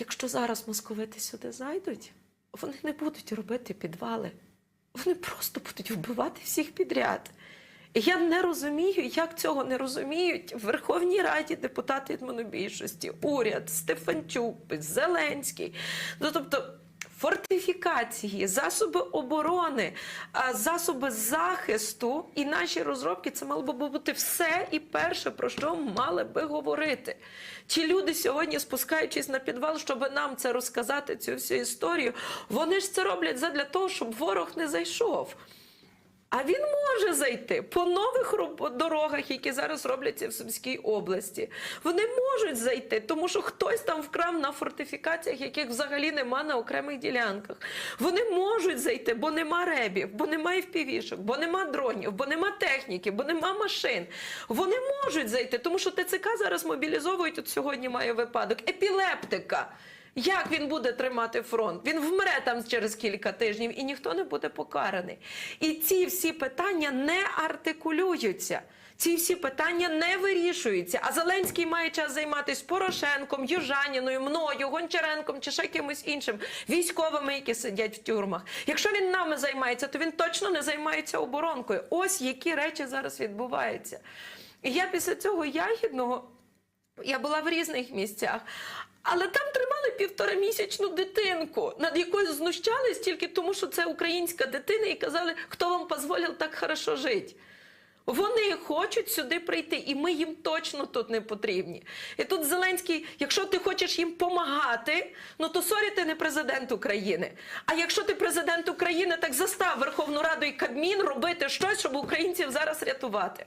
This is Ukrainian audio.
Якщо зараз московити сюди зайдуть, вони не будуть робити підвали. Вони просто будуть вбивати всіх підряд. І я не розумію, як цього не розуміють в Верховній Раді депутати від монобільшості, уряд, Стефанчук, Зеленський. Ну тобто. Фортифікації, засоби оборони, засоби захисту і наші розробки це мало би бути все і перше, про що мали би говорити. Чи люди сьогодні, спускаючись на підвал, щоб нам це розказати, цю всю історію, вони ж це роблять задля того, щоб ворог не зайшов. А він може зайти по нових дорогах, які зараз робляться в Сумській області. Вони можуть зайти, тому що хтось там вкрав на фортифікаціях, яких взагалі нема на окремих ділянках. Вони можуть зайти, бо нема ребів, бо немає впівішок, бо нема дронів, бо нема техніки, бо нема машин. Вони можуть зайти, тому що ТЦК зараз мобілізовують. От сьогодні має випадок епілептика. Як він буде тримати фронт? Він вмре там через кілька тижнів і ніхто не буде покараний. І ці всі питання не артикулюються. Ці всі питання не вирішуються. А Зеленський має час займатися Порошенком, Южаніною, мною, Гончаренком чи ще кимось іншим військовими, які сидять в тюрмах. Якщо він нами займається, то він точно не займається оборонкою. Ось які речі зараз відбуваються. І я після цього ягідного я була в різних місцях. Але там тримали півторамісячну дитинку, над якою знущались тільки тому, що це українська дитина, і казали, хто вам дозволив так хорошо жити. Вони хочуть сюди прийти, і ми їм точно тут не потрібні. І тут Зеленський, якщо ти хочеш їм помагати, ну то сорі, ти не президент України. А якщо ти президент України, так застав Верховну Раду і Кабмін робити щось, щоб українців зараз рятувати.